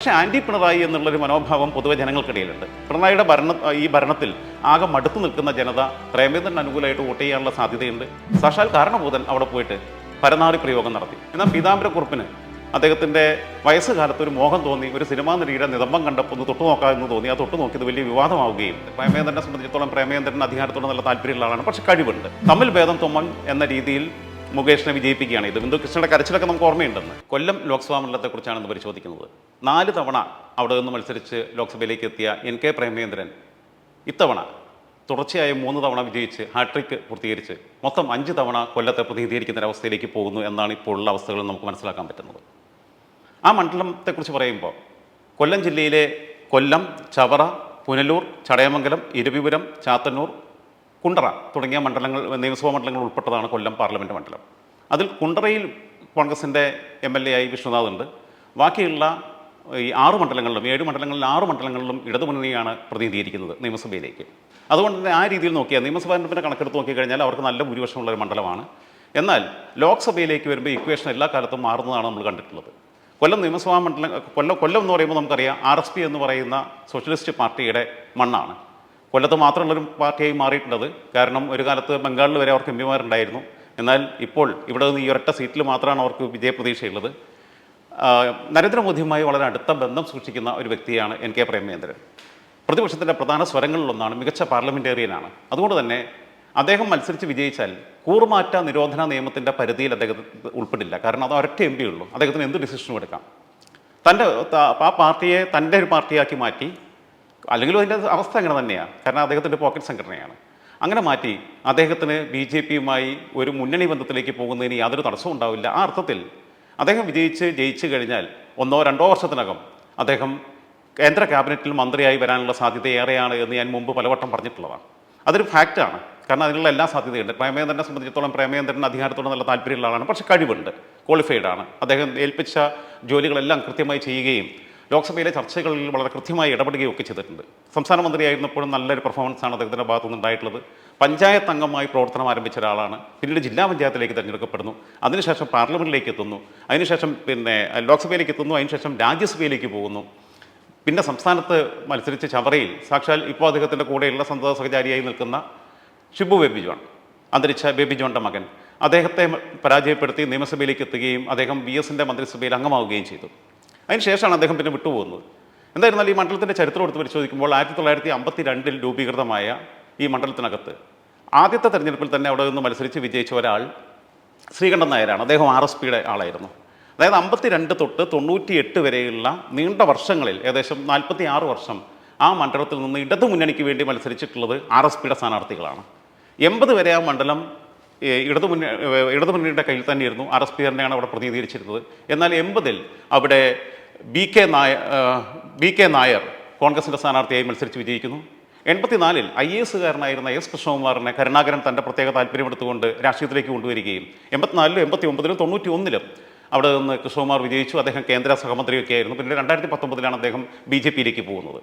പക്ഷേ ആന്റി പിണറായി എന്നുള്ളൊരു മനോഭാവം പൊതുവെ ജനങ്ങൾക്കിടയിലുണ്ട്. പിണറായിയുടെ ഭരണ ഈ ഭരണത്തിൽ ആകെ മടുത്തു നിൽക്കുന്ന ജനത പ്രേമേന്ദ്രൻ അനുകൂലമായിട്ട് വോട്ട് ചെയ്യാനുള്ള സാധ്യതയുണ്ട്. സാക്ഷാൽ കാരണഭൂതൻ അവിടെ പോയിട്ട് പരനാറി പ്രയോഗം നടത്തി. എന്നാൽ പീതാംബരക്കുറിപ്പിന് അദ്ദേഹത്തിന്റെ വയസ്സുകാലത്ത് ഒരു മോഹം തോന്നി ഒരു സിനിമാ നടിയുടെ നിതംബം കണ്ടപ്പോൾ ഒന്ന് തൊട്ടു നോക്കാമെന്ന് തോന്നി. ആ തൊട്ടു നോക്കിയത് വലിയ വിവാദമാവുകയും പ്രേമേന്ദ്രനെ സംബന്ധിച്ചിടത്തോളം പ്രേമേന്ദ്രൻ അധികാരത്തോട് നല്ല താല്പര്യമുള്ള ആളാണ്. പക്ഷെ കഴിവുണ്ട്. തമ്മിൽ ഭേദം തൊമ്മൻ എന്ന രീതിയിൽ മുകേഷിനെ വിജയിപ്പിക്കുകയാണ് ഇത് ബിന്ദു കൃഷ്ണയുടെ കരച്ചിലൊക്കെ നമുക്ക് ഓർമ്മയുണ്ടെന്ന്. കൊല്ലം ലോക്സഭാ മണ്ഡലത്തെക്കുറിച്ചാണ് ഇന്ന് പരിശോധിക്കുന്നത്. നാല് തവണ അവിടെ നിന്ന് മത്സരിച്ച് ലോക്സഭയിലേക്ക് എത്തിയ എൻ കെ പ്രേമേന്ദ്രൻ ഇത്തവണ തുടർച്ചയായി മൂന്ന് തവണ വിജയിച്ച് ഹാട്രിക്ക് പൂർത്തീകരിച്ച് മൊത്തം അഞ്ച് തവണ കൊല്ലത്തെ പ്രതിനിധീകരിക്കുന്ന ഒരവസ്ഥയിലേക്ക് പോകുന്നു എന്നാണ് ഇപ്പോഴുള്ള അവസ്ഥകൾ നമുക്ക് മനസ്സിലാക്കാൻ പറ്റുന്നത്. ആ മണ്ഡലത്തെക്കുറിച്ച് പറയുമ്പോൾ കൊല്ലം ജില്ലയിലെ കൊല്ലം ചവറ പുനലൂർ ചടയമംഗലം ഇരവിപുരം ചാത്തന്നൂർ കുണ്ടറ തുടങ്ങിയ മണ്ഡലങ്ങൾ നിയമസഭാ മണ്ഡലങ്ങൾ ഉൾപ്പെട്ടതാണ് കൊല്ലം പാർലമെന്റ് മണ്ഡലം. അതിൽ കുണ്ടറയിൽ കോൺഗ്രസിന്റെ എം എൽ എ ആയി വിശ്വനാഥ് ഉണ്ട് ബാക്കിയുള്ള ഈ ആറ് മണ്ഡലങ്ങളിലും ഏഴ് മണ്ഡലങ്ങളിൽ ആറ് മണ്ഡലങ്ങളിലും ഇടതുമുന്നണിയാണ് പ്രതിനിധീകരിക്കുന്നത് നിയമസഭയിലേക്ക്. അതുകൊണ്ട് തന്നെ ആ രീതിയിൽ നോക്കിയാൽ നിയമസഭാ തെരഞ്ഞെടുപ്പിന്റെ കണക്കെടുത്ത് നോക്കിക്കഴിഞ്ഞാൽ അവർക്ക് നല്ല ഭൂരിപക്ഷമുള്ള ഒരു മണ്ഡലമാണ്. എന്നാൽ ലോക്സഭയിലേക്ക് വരുമ്പോൾ ഇക്വേഷൻ എല്ലാ കാലത്തും മാറുന്നതാണ് നമ്മൾ കണ്ടിട്ടുള്ളത്. കൊല്ലം നിയമസഭാ മണ്ഡലം കൊല്ലം കൊല്ലം എന്ന് പറയുമ്പോൾ നമുക്കറിയാം ആർ എസ് പി എന്ന് പറയുന്ന സോഷ്യലിസ്റ്റ് പാർട്ടിയുടെ മണ്ണാണ്. കൊല്ലത്ത് മാത്രമുള്ളൊരു പാർട്ടിയായി മാറിയിട്ടുള്ളത്. കാരണം ഒരു കാലത്ത് ബംഗാളിൽ വരെ അവർക്ക് എം പിമാരുണ്ടായിരുന്നു. എന്നാൽ ഇപ്പോൾ ഇവിടെ നിന്ന് ഈ ഒരൊറ്റ സീറ്റിൽ മാത്രമാണ് അവർക്ക് വിജയപ്രതീക്ഷയുള്ളത്. നരേന്ദ്രമോദിയുമായി വളരെ അടുത്ത ബന്ധം സൂക്ഷിക്കുന്ന ഒരു വ്യക്തിയാണ് എൻ കെ പ്രേമചന്ദ്രൻ പ്രതിപക്ഷത്തിന്റെ പ്രധാന സ്വരങ്ങളിലൊന്നാണ് മികച്ച പാർലമെന്റേറിയനാണ് അതുകൊണ്ട് തന്നെ അദ്ദേഹം മത്സരിച്ച് വിജയിച്ചാൽ കൂറുമാറ്റ നിരോധന നിയമത്തിന്റെ പരിധിയിൽ അദ്ദേഹത്തിന് ഉൾപ്പെടില്ല. കാരണം അത് ഒരൊറ്റ എം പി ഉള്ളൂ. അദ്ദേഹത്തിന് എന്ത് ഡിസിഷനും എടുക്കാം. തന്റെ ആ പാർട്ടിയെ തന്റെ ഒരു പാർട്ടിയാക്കി മാറ്റി അല്ലെങ്കിലും അതിന്റെ അവസ്ഥ അങ്ങനെ തന്നെയാണ് കാരണം അദ്ദേഹത്തിന്റെ പോക്കറ്റ് സംഘടനയാണ്. അങ്ങനെ മാറ്റി അദ്ദേഹത്തിന് ബി ജെ പിയുമായി ഒരു മുന്നണി ബന്ധത്തിലേക്ക് പോകുന്നതിന് യാതൊരു തടസ്സവും ഉണ്ടാവില്ല. ആ അർത്ഥത്തിൽ അദ്ദേഹം വിജയിച്ച് ജയിച്ചു കഴിഞ്ഞാൽ ഒന്നോ രണ്ടോ വർഷത്തിനകം അദ്ദേഹം കേന്ദ്ര ക്യാബിനറ്റിൽ മന്ത്രിയായി വരാനുള്ള സാധ്യത ഏറെയാണ് എന്ന് ഞാൻ മുമ്പ് പലവട്ടം പറഞ്ഞിട്ടുള്ളതാണ്. അതൊരു ഫാക്റ്റാണ് കാരണം അതിനുള്ള എല്ലാ സാധ്യതയുണ്ട്. പ്രേമേന്ദ്രനെ സംബന്ധിച്ചിടത്തോളം പ്രേമേന്ദ്രൻ അധികാരത്തോട് നല്ല താല്പര്യമുള്ള ആളാണ്. പക്ഷേ കഴിവുണ്ട്. ക്വാളിഫൈഡ് ആണ്. അദ്ദേഹം ഏൽപ്പിച്ച ജോലികളെല്ലാം കൃത്യമായി ചെയ്യുകയും ലോക്സഭയിലെ ചർച്ചകളിൽ വളരെ കൃത്യമായി ഇടപെടുകയും ഒക്കെ ചെയ്തിട്ടുണ്ട്. സംസ്ഥാന മന്ത്രിയായിരുന്നപ്പോഴും നല്ലൊരു പെർഫോമൻസാണ് അദ്ദേഹത്തിന്റെ ഭാഗത്തുനിന്ന് ഉണ്ടായിട്ടുള്ളത്. പഞ്ചായത്ത് അംഗമായി പ്രവർത്തനം ആരംഭിച്ച ഒരാളാണ്. പിന്നീട് ജില്ലാ പഞ്ചായത്തിലേക്ക് തിരഞ്ഞെടുക്കപ്പെടുന്നു. അതിനുശേഷം പാർലമെന്റിലേക്ക് എത്തുന്നു. അതിനുശേഷം പിന്നെ ലോക്സഭയിലേക്ക് എത്തുന്നു. അതിനുശേഷം രാജ്യസഭയിലേക്ക് പോകുന്നു. പിന്നെ സംസ്ഥാനത്ത് മത്സരിച്ച ചവറയിൽ സാക്ഷാൽ ഇപ്പോൾ അദ്ദേഹത്തിന്റെ കൂടെയുള്ള സന്തത സഹചാരിയായി നിൽക്കുന്ന ഷിബു ബേബി ജോൺ അന്തരിച്ച ബേബി ജോണിന്റെ മകൻ. അദ്ദേഹത്തെ പരാജയപ്പെടുത്തി നിയമസഭയിലേക്ക് എത്തുകയും അദ്ദേഹം ബി എസിന്റെ മന്ത്രിസഭയിൽ അംഗമാവുകയും ചെയ്തു. അതിനുശേഷമാണ് അദ്ദേഹം പിന്നെ വിട്ടുപോകുന്നത്. എന്തായിരുന്നാലും ഈ മണ്ഡലത്തിന്റെ ചരിത്രം എടുത്ത് പരിശോധിക്കുമ്പോൾ ആയിരത്തി തൊള്ളായിരത്തി അമ്പത്തി രണ്ടിൽ രൂപീകൃതമായ ഈ മണ്ഡലത്തിനകത്ത് ആദ്യത്തെ തെരഞ്ഞെടുപ്പിൽ തന്നെ അവിടെ നിന്ന് മത്സരിച്ച് വിജയിച്ച ഒരാൾ ശ്രീകണ്ഠൻ നായരാണ്. അദ്ദേഹം ആർ എസ് പിയുടെ ആളായിരുന്നു. അതായത് അമ്പത്തി രണ്ട് തൊട്ട് തൊണ്ണൂറ്റി എട്ട് വരെയുള്ള നീണ്ട വർഷങ്ങളിൽ ഏകദേശം നാൽപ്പത്തി ആറ് വർഷം ആ മണ്ഡലത്തിൽ നിന്ന് ഇടതു മുന്നണിക്ക് വേണ്ടി മത്സരിച്ചിട്ടുള്ളത് ആർ എസ് പിയുടെ സ്ഥാനാർത്ഥികളാണ്. എൺപത് വരെ ആ മണ്ഡലം ഇടതു മുന്ന ഇടതു മുന്നണിയുടെ കയ്യിൽ തന്നെയായിരുന്നു. ആർ എസ് പി തന്നെയാണ് അവിടെ പ്രതിനിധീകരിച്ചിരുന്നത്. എന്നാൽ എൺപതിൽ അവിടെ B K Nair B K Nair കോൺഗ്രസിന്റെ സ്ഥാനാർത്ഥിയായി മത്സരിച്ച് വിജയിക്കുന്നു. എൺപത്തിനാലിൽ ഐ എ എസുകാരനായിരുന്ന എസ് കൃഷ്ണകുമാറിനെ കരുണാകരൻ തന്റെ പ്രത്യേക താല്പര്യമെടുത്തുകൊണ്ട് രാഷ്ട്രീയത്തിലേക്ക് കൊണ്ടുവരികയും. എൺപത്തിനാലിലും എൺപത്തി ഒമ്പതിലും തൊണ്ണൂറ്റി ഒന്നിലും അവിടെ നിന്ന് കൃഷ്ണകുമാർ വിജയിച്ചു. അദ്ദേഹം കേന്ദ്ര സഹമന്ത്രിയൊക്കെ ആയിരുന്നു പിന്നെ രണ്ടായിരത്തി പത്തൊമ്പതിലാണ് അദ്ദേഹം ബി ജെ പിയിലേക്ക് പോകുന്നത്.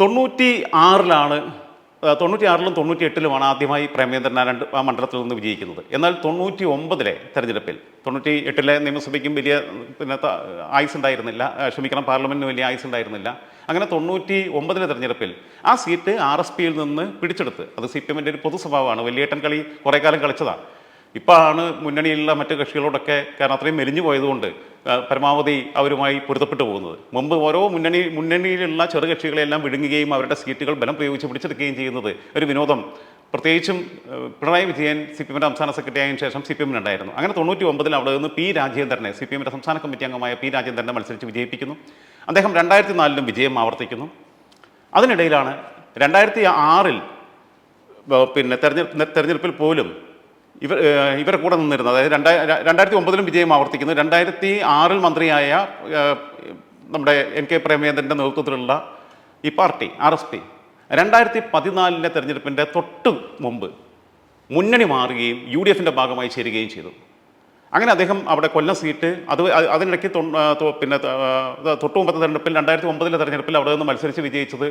തൊണ്ണൂറ്റി ആറിലാണ് ആ, തൊണ്ണൂറ്റി ആറിലും തൊണ്ണൂറ്റി എട്ടിലുമാണ് ആദ്യമായി പ്രേമേന്ദ്രൻ ആ രണ്ട് ആ മണ്ഡലത്തിൽ നിന്ന് വിജയിക്കുന്നത്. എന്നാൽ തൊണ്ണൂറ്റി ഒമ്പതിലെ തെരഞ്ഞെടുപ്പിൽ തൊണ്ണൂറ്റി എട്ടിലെ നിയമസഭയ്ക്കും വലിയ പിന്നെ ആയുസ് ഉണ്ടായിരുന്നില്ല ക്ഷമിക്കണം പാർലമെന്റിന് വലിയ ആയുസ് ഉണ്ടായിരുന്നില്ല അങ്ങനെ തൊണ്ണൂറ്റി ഒമ്പതിലെ തെരഞ്ഞെടുപ്പിൽ ആ സീറ്റ് ആർ എസ് പിയിൽ നിന്ന് പിടിച്ചെടുത്ത് അത് സി പി എമ്മിന്റെ ഒരു പൊതു സ്വഭാവമാണ് വലിയേട്ടൻ കളി കുറേ കാലം കളിച്ചതാണ് ഇപ്പോഴാണ് മുന്നണിയിലുള്ള മറ്റ് കക്ഷികളോടൊക്കെ കാരണം അത്രയും മെലിഞ്ഞു പോയതുകൊണ്ട് പരമാവധി അവരുമായി പൊരുത്തപ്പെട്ടു പോകുന്നത്. മുമ്പ് ഓരോ മുന്നണി മുന്നണിയിലുള്ള ചെറുകക്ഷികളെല്ലാം വിഴുങ്ങുകയും അവരുടെ സീറ്റുകൾ ബലം പ്രയോഗിച്ച് പിടിച്ചെടുക്കുകയും ചെയ്യുന്നത് ഒരു വിനോദം. പ്രത്യേകിച്ചും പിണറായി വിജയൻ സി പി എമ്മിന്റെ സംസ്ഥാന സെക്രട്ടറി ആയതിനു ശേഷം സി പി എമ്മിനുണ്ടായിരുന്നു അങ്ങനെ തൊണ്ണൂറ്റി ഒമ്പതിൽ അവിടെ നിന്ന് പി. രാജേന്ദ്രനെ സി പി എമ്മിന്റെ സംസ്ഥാന കമ്മിറ്റി അംഗമായ പി. രാജേന്ദ്രനെ മത്സരിച്ച് വിജയിപ്പിക്കുന്നു. അദ്ദേഹം രണ്ടായിരത്തി നാലിലും വിജയം ആവർത്തിക്കുന്നു. അതിനിടയിലാണ് രണ്ടായിരത്തി ആറിൽ പിന്നെ തെരഞ്ഞെടുപ്പ് തെരഞ്ഞെടുപ്പിൽ പോലും ഇവർ ഇവരെ കൂടെ നിന്നിരുന്നത്. അതായത് രണ്ടായി രണ്ടായിരത്തി ഒമ്പതിലും വിജയം ആവർത്തിക്കുന്നു. രണ്ടായിരത്തി ആറിൽ മന്ത്രിയായ നമ്മുടെ എൻ കെ പ്രേമചന്ദ്രന്റെ നേതൃത്വത്തിലുള്ള ഈ പാർട്ടി ആർ എസ് പി രണ്ടായിരത്തി പതിനാലിലെ തെരഞ്ഞെടുപ്പിന്റെ തൊട്ട് മുമ്പ് മുന്നണി മാറുകയും യു ഡി എഫിന്റെ ഭാഗമായി ചേരുകയും ചെയ്തു. അങ്ങനെ അദ്ദേഹം അവിടെ കൊല്ലം സീറ്റ് അത് അതിനിടയ്ക്ക് പിന്നെ തൊട്ട് മുമ്പത്തെ തെരഞ്ഞെടുപ്പിൽ രണ്ടായിരത്തി ഒമ്പതിലെ തെരഞ്ഞെടുപ്പിൽ അവിടെ നിന്ന് മത്സരിച്ച് വിജയിച്ചത്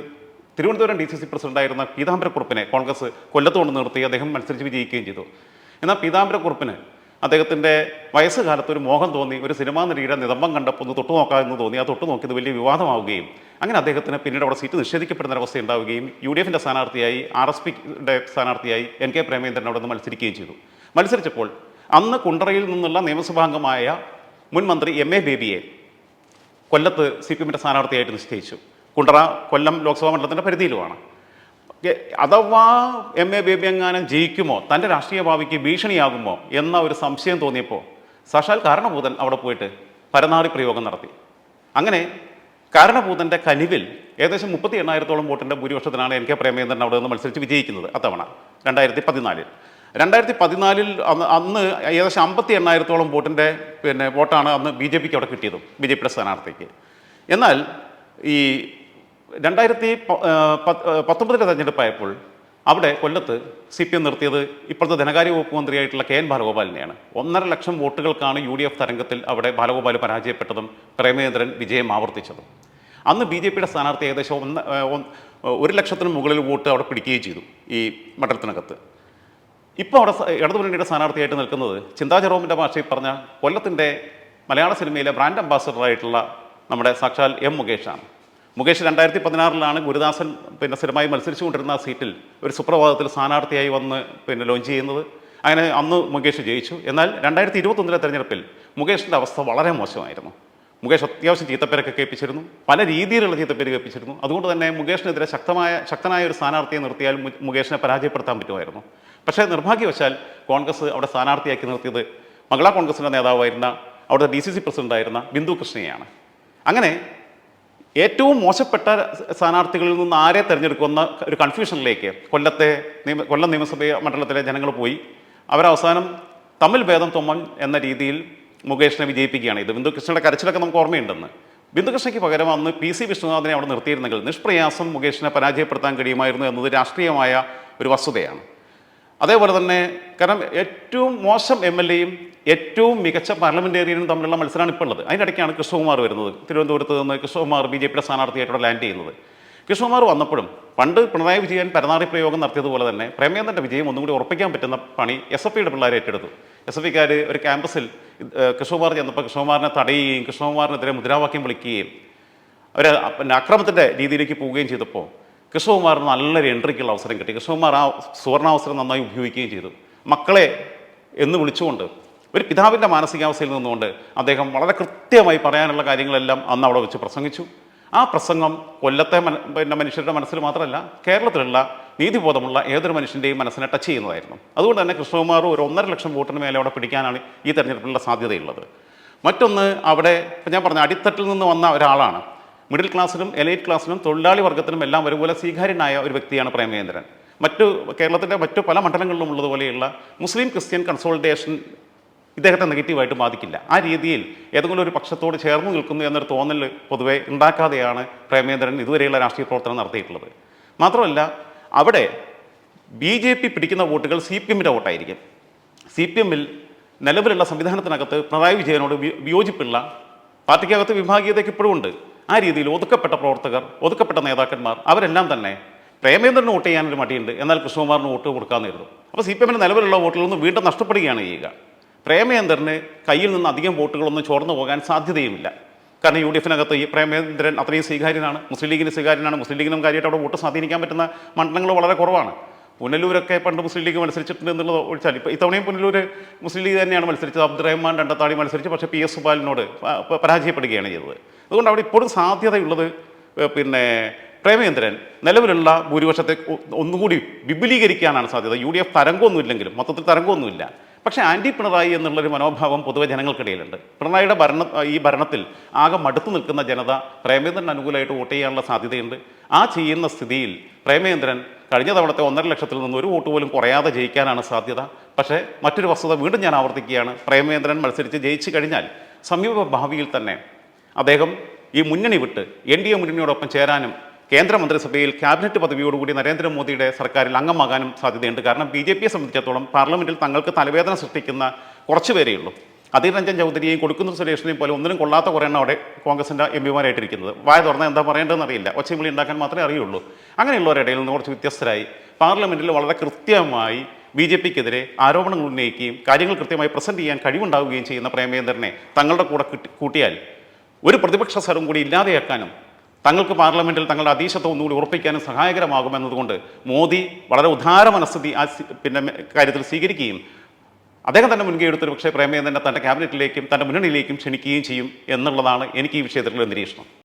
തിരുവനന്തപുരം ഡി സി സി പ്രസിഡന്റായിരുന്ന പീതാംബരക്കുറുപ്പിനെ കോൺഗ്രസ് കൊല്ലത്ത് കൊണ്ട് നിർത്തി അദ്ദേഹം മത്സരിച്ച് വിജയിക്കുകയും ചെയ്തു. എന്നാൽ പീതാംബരക്കുറുപ്പിന് അദ്ദേഹത്തിന്റെ വയസ്സുകാലത്ത് ഒരു മോഹം തോന്നി ഒരു സിനിമാ നടിയുടെ നിതംബം കണ്ടപ്പോൾ ഒന്ന് തൊട്ടു നോക്കാമെന്ന് തോന്നി ആ തൊട്ടു നോക്കിയത് വലിയ വിവാദമാവുകയും അങ്ങനെ അദ്ദേഹത്തിന് പിന്നീട് അവിടെ സീറ്റ് നിഷേധിക്കപ്പെടുന്ന അവസ്ഥ ഉണ്ടാവുകയും യു ഡി എഫിന്റെ സ്ഥാനാർത്ഥിയായി ആർ എസ് പിയുടെ സ്ഥാനാർത്ഥിയായി എൻ കെ പ്രേമേന്ദ്രൻ അവിടെ നിന്ന് മത്സരിക്കുകയും ചെയ്തു. മത്സരിച്ചപ്പോൾ അന്ന് കുണ്ടറയിൽ നിന്നുള്ള നിയമസഭാംഗമായ മുൻ മന്ത്രി എം എ ബേബിയെ കൊല്ലത്ത് സി പി എമ്മിന്റെ സ്ഥാനാർത്ഥിയായിട്ട് നിശ്ചയിച്ചു. കുണ്ടറ കൊല്ലം ലോക്സഭാ മണ്ഡലത്തിന്റെ പരിധിയിലുമാണ്. അഥവാ എം എ ബേബി എങ്ങാനും ജയിക്കുമോ തന്റെ രാഷ്ട്രീയ ഭാവിക്ക് ഭീഷണിയാകുമോ എന്ന ഒരു സംശയം തോന്നിയപ്പോൾ സാക്ഷാൽ കാരണഭൂതൻ അവിടെ പോയിട്ട് പരനാറി പ്രയോഗം നടത്തി. അങ്ങനെ കാരണഭൂതന്റെ കനിവിൽ ഏകദേശം മുപ്പത്തി എണ്ണായിരത്തോളം വോട്ടിന്റെ ഭൂരിപക്ഷത്തിനാണ് എൻ കെ പ്രേമചന്ദ്രൻ അവിടെ നിന്ന് മത്സരിച്ച് വിജയിക്കുന്നത് അത്തവണ രണ്ടായിരത്തി പതിനാലിൽ രണ്ടായിരത്തി പതിനാലിൽ അന്ന് അന്ന് ഏകദേശം അമ്പത്തി എണ്ണായിരത്തോളം വോട്ടിന്റെ പിന്നെ വോട്ടാണ് അന്ന് ബി ജെ പിക്ക് അവിടെ കിട്ടിയതും ബി ജെ പിയുടെ സ്ഥാനാർത്ഥിക്ക്. എന്നാൽ ഈ രണ്ടായിരത്തി പ- ആ, പത്ത്- പത്തൊമ്പതിലെ തെരഞ്ഞെടുപ്പായപ്പോൾ അവിടെ കൊല്ലത്ത് സി പി എം നിർത്തിയത് ഇപ്പോഴത്തെ ധനകാര്യ വകുപ്പ് മന്ത്രിയായിട്ടുള്ള കെ എൻ ബാലഗോപാലിനെയാണ്. ഒന്നര ലക്ഷം വോട്ടുകൾക്കാണ് യു ഡി എഫ് തരംഗത്തിൽ അവിടെ ബാലഗോപാൽ പരാജയപ്പെട്ടതും പ്രേമേന്ദ്രൻ വിജയം ആവർത്തിച്ചതും. അന്ന് ബി ജെ പിയുടെ സ്ഥാനാർത്ഥി ഏകദേശം ഒന്ന് ഒരു ലക്ഷത്തിന് മുകളിൽ വോട്ട് അവിടെ പിടിക്കുകയും ചെയ്തു ഈ മണ്ഡലത്തിനകത്ത്. ഇപ്പോൾ അവിടെ ഇടതുമുന്നണിയുടെ സ്ഥാനാർത്ഥിയായിട്ട് നിൽക്കുന്നത് ചിന്താ ജെറോമിന്റെ ഭാഷയിൽ പറഞ്ഞ കൊല്ലത്തിന്റെ മലയാള സിനിമയിലെ ബ്രാൻഡ് അംബാസഡറായിട്ടുള്ള നമ്മുടെ സാക്ഷാൽ എം മുകേഷാണ്. മുകേഷ് രണ്ടായിരത്തി പതിനാറിലാണ് ഗുരുദാസൻ പിന്നെ സ്ഥിരമായി മത്സരിച്ചുകൊണ്ടിരുന്ന ആ സീറ്റിൽ ഒരു സുപ്രഭാതത്തിൽ സ്ഥാനാർത്ഥിയായി വന്ന് പിന്നെ ലോഞ്ച് ചെയ്യുന്നത്. അങ്ങനെ അന്ന് മുകേഷ് ജയിച്ചു. എന്നാൽ രണ്ടായിരത്തി ഇരുപത്തൊന്നിലെ തെരഞ്ഞെടുപ്പിൽ മുകേഷിന്റെ അവസ്ഥ വളരെ മോശമായിരുന്നു. മുകേഷ് അത്യാവശ്യം ചീത്തപ്പേരൊക്കെ കേൾപ്പിച്ചിരുന്നു. പല രീതിയിലുള്ള ചീത്തപ്പേര് കേൾപ്പിച്ചിരുന്നു. അതുകൊണ്ട് തന്നെ മുകേഷിനെതിരെ ശക്തമായ ശക്തനായ ഒരു സ്ഥാനാർത്ഥിയെ നിർത്തിയാൽ മുകേഷിനെ പരാജയപ്പെടുത്താൻ പറ്റുമായിരുന്നു. പക്ഷേ നിർഭാഗ്യവശാൽ കോൺഗ്രസ് അവിടെ സ്ഥാനാർത്ഥിയാക്കി നിർത്തിയത് മംഗള കോൺഗ്രസിന്റെ നേതാവായിരുന്ന അവിടുത്തെ ഡി സി സി പ്രസിഡന്റായിരുന്ന ബിന്ദു കൃഷ്ണയെയാണ്. അങ്ങനെ ഏറ്റവും മോശപ്പെട്ട സ്ഥാനാർത്ഥികളിൽ നിന്ന് ആരെ തിരഞ്ഞെടുക്കുന്ന ഒരു കൺഫ്യൂഷനിലേക്ക് കൊല്ലത്തെ നിയമ കൊല്ലം നിയമസഭ മണ്ഡലത്തിലെ ജനങ്ങൾ പോയി. അവരവസാനം തമ്മിൽ ഭേദം തുമ്മൻ എന്ന രീതിയിൽ മുകേഷിനെ വിജയിപ്പിക്കുകയാണ് ഇത് ബിന്ദു കൃഷ്ണയുടെ കരച്ചിലൊക്കെ നമുക്ക് ഓർമ്മയുണ്ടെന്ന്. ബിന്ദു കൃഷ്ണയ്ക്ക് പകരം അന്ന് പി സി വിഷ്ണുനാഥിനെ അവിടെ നിർത്തിയിരുന്നെങ്കിൽ നിഷ്പ്രയാസം മുകേഷിനെ പരാജയപ്പെടുത്താൻ കഴിയുമായിരുന്നു എന്നത് രാഷ്ട്രീയമായ ഒരു വസ്തുതയാണ്. അതേപോലെ തന്നെ കാരണം ഏറ്റവും മോശം എം എൽ എയും ഏറ്റവും മികച്ച പാർലമെന്റേറിയനും തമ്മിലുള്ള മത്സരമാണ് ഇപ്പോൾ ഉള്ളത്. അതിനിടയ്ക്കാണ് കൃഷ്ണകുമാർ വരുന്നത്. തിരുവനന്തപുരത്ത് നിന്ന് കൃഷ്ണകുമാർ ബി ജെ പിയുടെ സ്ഥാനാർത്ഥിയായിട്ട് ലാൻഡ് ചെയ്യുന്നത്. കൃഷ്ണകുമാർ വന്നപ്പോഴും പണ്ട് പിണറായി വിജയൻ പരനാറി പ്രയോഗം നടത്തിയതുപോലെ തന്നെ പ്രേമേന്ദ്രന്റെ വിജയം ഒന്നും കൂടി ഉറപ്പിക്കാൻ പറ്റുന്ന പണി എസ് എഫ് ഐയുടെ പിള്ളേരെ ഏറ്റെടുത്തു. എസ് എഫ് ഐക്കാർ ഒരു ക്യാമ്പസിൽ കൃഷ്ണകുമാർ ചെന്നപ്പോൾ കൃഷ്ണകുമാറിനെ തടയുകയും കൃഷ്ണകുമാറിനെതിരെ മുദ്രാവാക്യം വിളിക്കുകയും അവർ പിന്നെ അക്രമത്തിന്റെ രീതിയിലേക്ക് പോവുകയും ചെയ്തപ്പോൾ കൃഷ്ണകുമാറിന് നല്ലൊരു എൻട്രിക്കുള്ള അവസരം കിട്ടി. കൃഷ്ണകുമാർ ആ സുവർണാവസരം നന്നായി ഉപയോഗിക്കുകയും ചെയ്തു. മക്കളെ എന്ന് വിളിച്ചുകൊണ്ട് ഒരു പിതാവിന്റെ മാനസികാവസ്ഥയിൽ നിന്നുകൊണ്ട് അദ്ദേഹം വളരെ കൃത്യമായി പറയാനുള്ള കാര്യങ്ങളെല്ലാം അന്ന് അവിടെ വെച്ച് പ്രസംഗിച്ചു. ആ പ്രസംഗം കൊല്ലത്തെ മന പിന്നെ മനുഷ്യരുടെ മനസ്സിൽ മാത്രമല്ല കേരളത്തിലുള്ള നീതിബോധമുള്ള ഏതൊരു മനുഷ്യന്റെയും മനസ്സിനെ ടച്ച് ചെയ്യുന്നതായിരുന്നു. അതുകൊണ്ട് തന്നെ കൃഷ്ണകുമാർ ഒരു ഒന്നര ലക്ഷം വോട്ടിന് മേലെ അവിടെ പിടിക്കാനാണ് ഈ തെരഞ്ഞെടുപ്പിലുള്ള സാധ്യതയുള്ളത്. മറ്റൊന്ന് അവിടെ ഞാൻ പറഞ്ഞ അടിത്തട്ടിൽ നിന്ന് വന്ന ഒരാളാണ്. മിഡിൽ ക്ലാസ്സിലും എലൈറ്റ് ക്ലാസ്സിലും തൊഴിലാളി വർഗത്തിലും എല്ലാം ഒരുപോലെ സ്വീകാര്യനായ ഒരു വ്യക്തിയാണ് പ്രേമേന്ദ്രൻ മറ്റു കേരളത്തിന്റെ മറ്റു പല മണ്ഡലങ്ങളിലും ഉള്ളതുപോലെയുള്ള മുസ്ലിം ക്രിസ്ത്യൻ കൺസോൾട്ടേഷൻ ഇദ്ദേഹത്തെ നെഗറ്റീവായിട്ട് ബാധിക്കില്ല. ആ രീതിയിൽ ഏതെങ്കിലും ഒരു പക്ഷത്തോട് ചേർന്ന് നിൽക്കുന്നു എന്നൊരു തോന്നൽ പൊതുവെ ഉണ്ടാക്കാതെയാണ് പ്രേമേന്ദ്രൻ ഇതുവരെയുള്ള രാഷ്ട്രീയ പ്രവർത്തനം നടത്തിയിട്ടുള്ളത്. മാത്രമല്ല അവിടെ ബി ജെ പി പിടിക്കുന്ന വോട്ടുകൾ സി പി എമ്മിന്റെ വോട്ടായിരിക്കും. സി പി എമ്മിൽ നിലവിലുള്ള സംവിധാനത്തിനകത്ത് പിണറായി വിജയനോട് വിയോജിപ്പുള്ള പാർട്ടിക്കകത്ത് വിഭാഗീയതയ്ക്ക് ഇപ്പോഴും ഉണ്ട്. ആ രീതിയിൽ ഒതുക്കപ്പെട്ട പ്രവർത്തകർ ഒതുക്കപ്പെട്ട നേതാക്കന്മാർ അവരെല്ലാം തന്നെ പ്രേമേന്ദ്രന് വോട്ട് ചെയ്യാനൊരു മടിയുണ്ട്. എന്നാൽ കൃഷ്ണകുമാറിന് വോട്ട് കൊടുക്കാമെന്നിരുന്നു അപ്പോൾ സി പി എമ്മിന് നിലവിലുള്ള വോട്ടുകളൊന്നും വീണ്ടും നഷ്ടപ്പെടുകയാണ് ചെയ്യുക. പ്രേമേന്ദ്രന് കയ്യിൽ നിന്ന് അധികം വോട്ടുകളൊന്നും ചോർന്നു പോകാൻ സാധ്യതയുമില്ല. കാരണം യു ഡി എഫിനകത്ത് ഈ പ്രേമേന്ദ്രൻ അത്രയും സ്വീകാര്യനാണ് മുസ്ലിം ലീഗിന് സ്വീകാര്യനാണ് മുസ്ലിം ലീഗിനും കാര്യമായിട്ട് അവിടെ വോട്ട് സ്വാധീനിക്കാൻ പറ്റുന്ന മണ്ഡലങ്ങൾ വളരെ കുറവാണ്. പുനലൂരൊക്കെ പണ്ട് മുസ്ലിം ലീഗ് മത്സരിച്ചിട്ടുണ്ട് എന്നുള്ളത് ഒഴിച്ചാൽ ഇപ്പോൾ ഇത്തവണയും പുനലൂർ മുസ്ലിം ലീഗ് തന്നെയാണ് മത്സരിച്ചത്. അബ്ദുറഹ്മാൻ രണ്ടത്താടി മത്സരിച്ച്. പക്ഷേ പി എസ് സുബാലിനോട് പരാജയപ്പെടുകയാണ് ചെയ്തത്. അതുകൊണ്ട് അവിടെ ഇപ്പോഴും സാധ്യതയുള്ളത് പിന്നെ പ്രേമേന്ദ്രൻ നിലവിലുള്ള ഭൂരിപക്ഷത്തെ ഒന്നുകൂടി വിപുലീകരിക്കാനാണ് സാധ്യത. യു ഡി എഫ് തരംഗമൊന്നുമില്ലെങ്കിലും മൊത്തത്തിൽ തരംഗമൊന്നുമില്ല. പക്ഷേ ആന്റി പിണറായി എന്നുള്ളൊരു മനോഭാവം പൊതുവെ ജനങ്ങൾക്കിടയിലുണ്ട്. പിണറായിയുടെ ഭരണ ഈ ഭരണത്തിൽ ആകെ മടുത്തു നിൽക്കുന്ന ജനത പ്രേമേന്ദ്രൻ അനുകൂലമായിട്ട് വോട്ട് ചെയ്യാനുള്ള സാധ്യതയുണ്ട്. ആ ചെയ്യുന്ന സ്ഥിതിയിൽ പ്രേമേന്ദ്രൻ കഴിഞ്ഞ തവണത്തെ ഒന്നര ലക്ഷത്തിൽ നിന്ന് ഒരു വോട്ട് പോലും കുറയാതെ ജയിക്കാനാണ് സാധ്യത. പക്ഷേ മറ്റൊരു വസ്തുത വീണ്ടും ഞാൻ ആവർത്തിക്കുകയാണ്. പ്രേമേന്ദ്രൻ മത്സരിച്ച് ജയിച്ചു കഴിഞ്ഞാൽ സമീപ ഭാവിയിൽ തന്നെ അദ്ദേഹം ഈ മുന്നണി വിട്ട് എൻ ഡി എ മുന്നണിയോടൊപ്പം ചേരാനും കേന്ദ്രമന്ത്രിസഭയിൽ ക്യാബിനറ്റ് പദവിയോടുകൂടി നരേന്ദ്രമോദിയുടെ സർക്കാരിൽ അംഗമാകാനും സാധ്യതയുണ്ട്. കാരണം ബി ജെ പിയെ സംബന്ധിച്ചിടത്തോളം പാർലമെന്റിൽ തങ്ങൾക്ക് തലവേദന സൃഷ്ടിക്കുന്ന കുറച്ച് പേരേ അധീർ രഞ്ജൻ ചൗധരിയെയും കൊടുക്കുന്ന സുരേഷിനെയും പോലെ ഒന്നിനും കൊള്ളാത്ത കുറേയാണ് അവിടെ കോൺഗ്രസിന്റെ എം പിമാരായിട്ടിരിക്കുന്നത്. വായ തുറന്നാൽ എന്താ പറയേണ്ടതെന്ന് അറിയില്ല. ഒച്ചവിളി ഉണ്ടാക്കാൻ മാത്രമേ അറിയുള്ളൂ. അങ്ങനെയുള്ളവരുടെ ഇടയിൽ നിന്ന് കുറച്ച് വ്യത്യസ്തരായി പാർലമെന്റിൽ വളരെ കൃത്യമായി ബി ജെ പിക്കെതിരെ ആരോപണങ്ങൾ ഉന്നയിക്കുകയും കാര്യങ്ങൾ കൃത്യമായി പ്രസന്റ് ചെയ്യാൻ കഴിവുണ്ടാവുകയും ചെയ്യുന്ന പ്രേമേന്ദ്രനെ തങ്ങളുടെ കൂടെ കൂട്ടിയാൽ ഒരു പ്രതിപക്ഷ സ്വരം കൂടി ഇല്ലാതെയാക്കാനും തങ്ങൾക്ക് പാർലമെന്റിൽ തങ്ങളുടെ അതീശത്വം ഒന്നുകൂടി ഉറപ്പിക്കാനും സഹായകരമാകുമെന്നതുകൊണ്ട് മോദി വളരെ ഉദാര മനസ്ഥിതി ആ പിന്നെ കാര്യത്തിൽ സ്വീകരിക്കുകയും അദ്ദേഹം തന്നെ മുൻകൈ എടുത്തൊരു പക്ഷേ തന്നെ തന്റെ ക്യാബിനറ്റിലേക്കും തന്റെ മുന്നണിയിലേക്കും ക്ഷണിക്കുകയും ചെയ്യും എന്നുള്ളതാണ് എനിക്ക് ഈ വിഷയത്തിലുള്ള നിരീക്ഷണം.